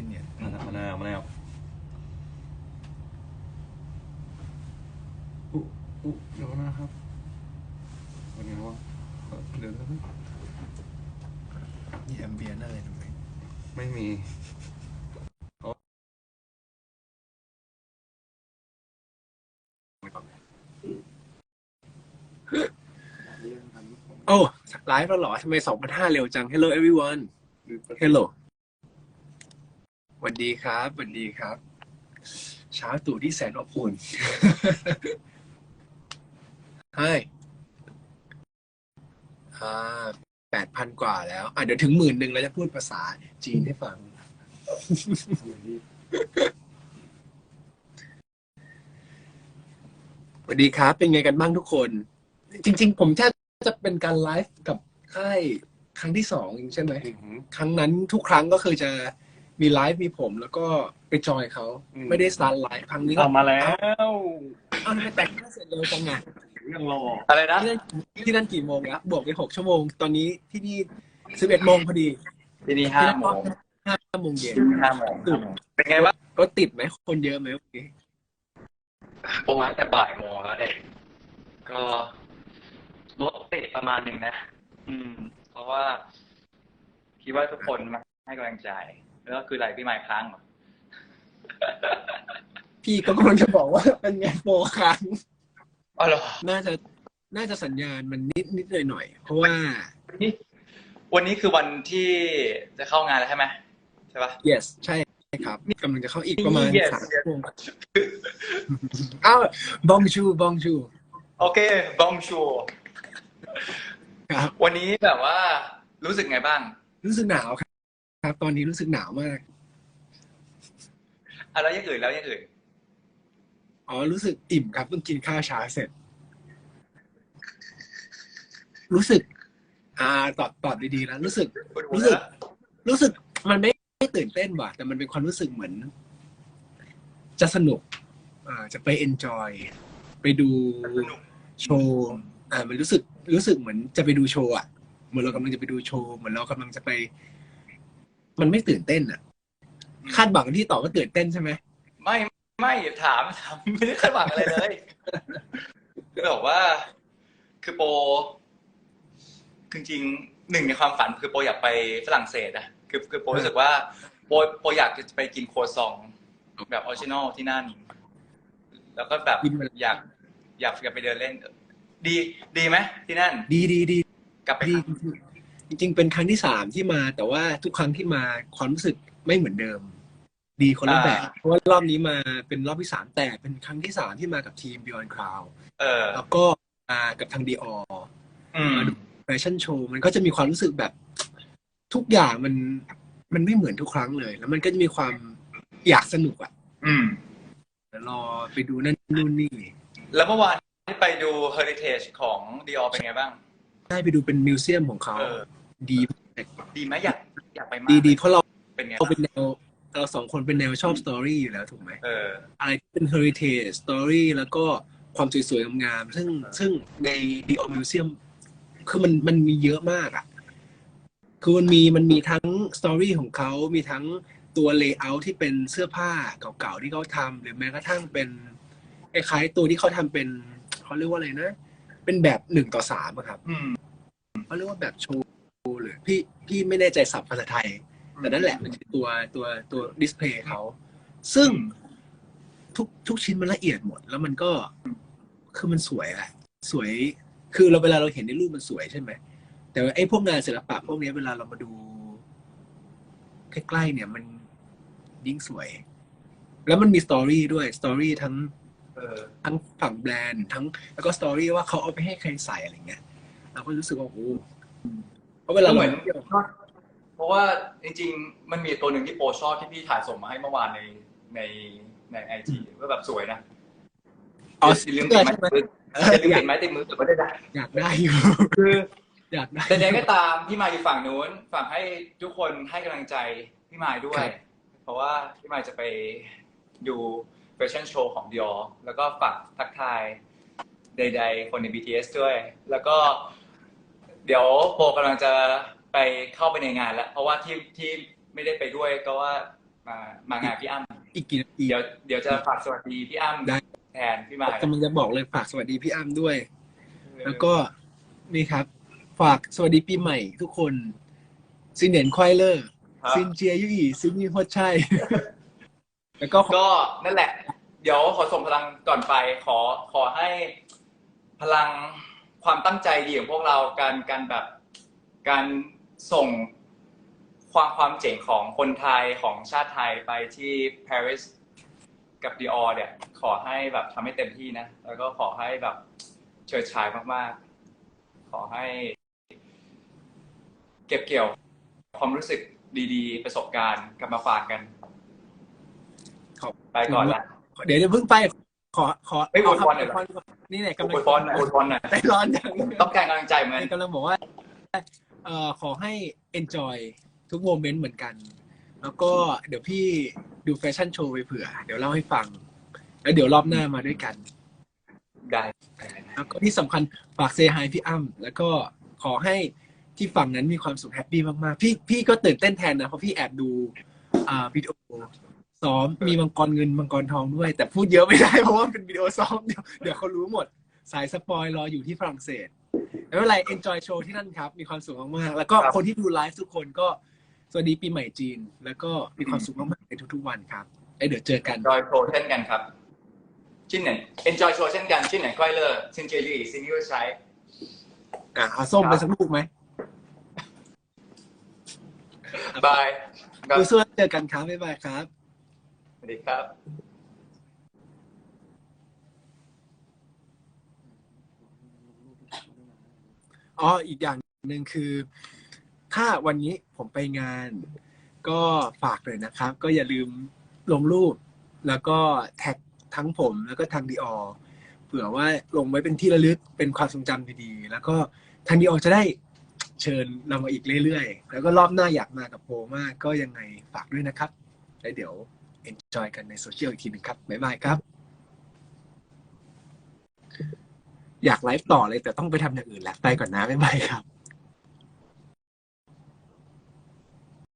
ซิเนียมะนาวมะนาวมะนาวอุ๊อุ๊เดี๋ยวนะครับเป็นไงวะเอ่อเดี๋ยวนะมีแอมเบียนอะไรถูกไหมไม่มีเอาโอ้ไลฟ์แล้วเหรอทำไมสองพันห้าเร็วจัง Hello everyone หรือ Hello สวัสดีครับสวัสดีครับ เช้าตู่ที่แสนอบอุ่น Hi อ่าแปดพันกว่าแล้ว อะเดี๋ยวถึงหมื่นหนึ่งเราจะพูดภาษาจีนให้ฟัง สวัสดีครับ เป็นไงกันบ้างทุกคน จริง ๆ ผมแทบจะเป็นการไลฟ์กับค่ายครั้งที่สองใช่ไหมอื้อหือครั้งนั้นทุกครั้งก็คือจะ มีไลฟ์มีผมแล้วก็ไปจอยเขาอืม ไม่ได้สตาร์ทไลฟ์ครั้งนี้ก็เอามาแล้วเอาทำไมแต่งหน้าเสร็จเร็วจังไงยังรออะไรนะ ที่นั่นที่นั่นกี่โมงแล้วบวกไปหกชั่วโมง ตอนนี้ที่นี่สิบเอ็ดโมงพอดีที่นี่ห้าโมงห้าโมงเย็นห้าโมงห้าโมงเป็นไงบ้างก็ติดไหมคนเยอะไหมโอเคประมาณแต่บ่ายโมงแล้วเด็กก็รถติดประมาณหนึ่งนะ อืม เพราะว่า คิดว่าทุกคนมาให้กำลังใจ แล้วก็คืออะไรพี่ไมค์ค้างเหรอพี่ก็กำลังจะบอกว่าเป็นไงโปรครั้งอ๋อเหรอน่าจะน่าจะสัญญาณมันนิดนิดหน่อยหน่อยๆเพราะว่านี่วันนี้คือวันที่จะเข้างานแล้วใช่ไหมใช่ปะ yes ใช่ครับกำลังจะเข้าอีกประมาณ Yes สามชั่วโมงอ้าวบองชูบองชู โอเคบอมชัวครับวันนี้แบบว่ารู้สึกไงบ้าง รู้สึกหนาว ครับครับ ตอนนี้รู้สึกหนาวมาก อะแล้วอยังอื่นแล้วอยังอื่น อ๋อ รู้สึกอิ่มครับเพิ่งกินข้าวเช้าเสร็จ รู้สึก อ่า ตอบตอบดีๆนะรู้สึกรู้สึกรู้สึกมันไม่ไม่ตื่นเต้นว่ะ แต่มันเป็นความรู้สึกเหมือน จะสนุก อ่า จะไปเอนจอย ไปดูโชว์ อ่า มันรู้สึก รู้สึกเหมือนจะไปดูโชว์อะ เหมือนเรากำลังจะไปดูโชว์ เหมือนเรากำลังจะไป มันไม่ตื่นเต้นอะ คาดหวังที่ตอบว่าตื่นเต้นใช่ไหมไม่ไม่ถามถามไม่ได้คาดหวังอะไรเลยคือบอกว่า คือโปคือจริงๆหนึ่งในความฝันคือโปอยากไปฝรั่งเศสอะคือคือโปรู้สึกว่าโปโปอยากจะไปกินโครัวซอง แบบออริจินอลที่นั่นแล้วก็แบบกินไปอยาก อยากจะไปเดินเล่น ดี ดีไหมที่นั่น ดีดีดีกลับไปดีหา จริงๆ เป็นครั้งที่สามที่มา แต่ว่าทุกครั้งที่มาความรู้สึกไม่เหมือนเดิม ดีคนละแบบ เพราะว่ารอบนี้มาเป็นรอบที่สามแต่เป็นครั้งที่สามที่มากับทีม Beyond Cloud เออแล้วก็มากับทางดีอออืมแฟชั่นโชว์มันก็จะมีความรู้สึกแบบ ทุกอย่างมันมันไม่เหมือนทุกครั้งเลย แล้วมันก็จะมีความอยากสนุกอะ อืมเดี๋ยวรอไปดูนั่นนู่นนี่ แล้วเมื่อวานที่ไปดู Heritage ของดีออเป็นไงบ้าง ได้ไปดูเป็นมิวเซียมของเขา เออ ดีมากดีไหมอยากอยากไปมากดีดีเพราะเราเป็นไงเราบ้างเป็นแนวเราสองคนเป็นแนวชอบสตอรี่อยู่แล้วถูกไหมเอออะไรที่เป็น heritage story แล้วก็ความสวยๆงามๆซึ่งซึ่งใน The o Museum คือมันมันมีเยอะมากอะ คือมันมีมันมีทั้ง story ของเขามีทั้งตัว layout ที่เป็นเสื้อผ้าเก่าๆที่เขาทำหรือแม้กระทั่งเป็นคล้ายๆตัวที่เขาทำเป็นเขาเรียกว่าอะไรนะ เป็นแบบหนึ่งต่อสามอะครับอืมเขาเรียกว่าแบบโชว์ หรือพี่พี่ไม่แน่ใจศัพท์ภาษาไทย แต่นั่นแหละมันคือตัวตัวตัวดิสเพลย์เขา ซึ่งทุกทุกชิ้นมันละเอียดหมด แล้วมันก็คือมันสวยอะสวย คือเราเวลาเราเห็นในรูปมันสวยใช่ไหม แต่ว่าไอ้พวกงานศิลปะพวกเนี้ยเวลาเรามาดูใกล้ๆเนี่ยมันยิ่งสวย แล้วมันมีสตอรี่ด้วยสตอรี่ทั้งเออทั้งฝั่งแบรนด์ทั้ง แล้วก็สตอรี่ว่าเขาเอาไปให้ใครใส่อะไรเงี้ยเราก็รู้สึกว่าโอ้โหเพ ราะเวลาก็เหมือนราเที่ยวเพราะว่าจริง ๆ มันมีตัวหนึ่งที่โปรชอบที่พี่ถ่ายส่งมาให้เมื่อวานในในในไอจีว่าแบบสวยนะอ๋ออย่าลืมเสื้ติอดไม้ใช่ไหมติดมือเออย่าลืมออยาติกดไม้ติดมือแต่ว่าได้ได้อยากได้อยู่คืออยากได้แต่ใดๆก็ตามพี่มายอยู่ฝั่งนู้นฝากให้ทุกคนให้กำลังใจพี่มายด้วครัยบเพราะว่าพี่มายจะไปดูแฟชั่นโชว์ของดิอแล้วก็ฝากทักทายใด ๆ คนใน BTS ด้วย แล้วก็ เดี๋ยวโปกำลังจะไปเข้าไปในงานแล้ว เพราะว่าที่ที่ไม่ได้ไปด้วยก็ว่ามามางานพี่อ้ำอีกกี่นาทีเดี๋ยวเดี๋ยวจะฝากสวัสดีพี่อ้ำได้แทนพี่มายกำลังจะบอกเลยฝากสวัสดีพี่อ้ำด้วย แล้วก็นี่ครับ ฝากสวัสดีปีใหม่ทุกคนซินเนียนควายเลอร์ครับซินเจียยุอีซินนี่โคตรใช่แล้วก็ขอก็นั่นแหละ เดี๋ยวขอส่งพลังก่อนไป ขอขอให้พลัง ความตั้งใจดีของพวกเราการการแบบการส่งความความเจ๋งของคนไทยของชาติไทยไปที่ปารีสกับดีออเนี่ย ขอให้แบบทำให้เต็มที่นะ แล้วก็ขอให้แบบเฉิดฉายมากๆ ขอให้ เก็บเกี่ยวความรู้สึกดีๆ ประสบการณ์กลับมาฝากกัน ขอบไปก่อนละ เดี๋ยวจะเพิ่งไป ขอขอเฮ้ยขออวยพรหน่อยเหรอขก่อนนี่แหละกำลัอวยพรหน่อยอวยพรหน่อยใจร้อนจังต้องการกำลังใจเหมือนกันกำลังบอกว่าเอ่อขอให้ enjoy ทุกโมเมนต์เหมือนกัน แล้วก็เดี๋ยวพี่ดูแฟชั่นโชว์ไปเผื่อ เดี๋ยวเล่าให้ฟัง แล้วเดี๋ยวรอบหน้ามาด้วยกัน ได้แล้วก็ที่สำคัญฝากเซฮายพี่อ้ำแล้วก็ขอให้ที่ฝั่งนั้นมีความสุขแฮปปี้มากๆ พี่พี่ก็ตื่นเต้นแทนนะ เพราะพี่แอบดูอ่าวิดีโอ ซ้อมมีมังกรเงินมังกรทองด้วย แต่พูดเยอะไม่ได้เพราะว่าเป็นวิดีโอซ้อม เดี๋ยวเดี๋ยวเขารู้หมด สายสปอยรออยู่ที่ฝรั่งเศสไม่เป็นไร enjoy show ที่นั่นครับ มีความสุขมากๆแล้วก็คนที่ดูไลฟ์ทุกคนก็สวัสดีปีใหม่จีน แล้วก็มีความสุขมากๆในทุกๆวันครับไอ้เดี๋ยวเจอกัน enjoy pro เช่นกันครับชิ้นไหน enjoy show เช่นกันชิ้นไหนก้อยเลอร์ซินเจลี่ซินยูใช้อะเอาส้มไปสักลูกไหมบายครับดูเสื้อเจอกันครับบ๊ายบายครับสวัส ดีครับ อ๋อ อีกอย่างหนึ่งคือ ถ้าวันนี้ผมไปงาน ก็ฝากเลยนะครับ ก็อย่าลืมลงรูป แล้วก็แท็กทั้งผมแล้วก็ทางดีออเผื่อว่าลงไว้เป็นที่ระลึกเป็นความทรงจำดีๆ แล้วก็ทางดีออจะได้เชิญเรามาอีกเรื่อยๆ แล้วก็รอบหน้าอยากมากับโปมากก็ยังไงฝากด้วยนะครับ แล้วเดี๋ยว enjoy กันในโซเชียลอีกทีหนึงครับบ๊ายบายครับ อยากไลฟ์ต่อเลยแต่ต้องไปทำอย่างอื่นแล้วไปก่อนนะบ๊ายบายครับ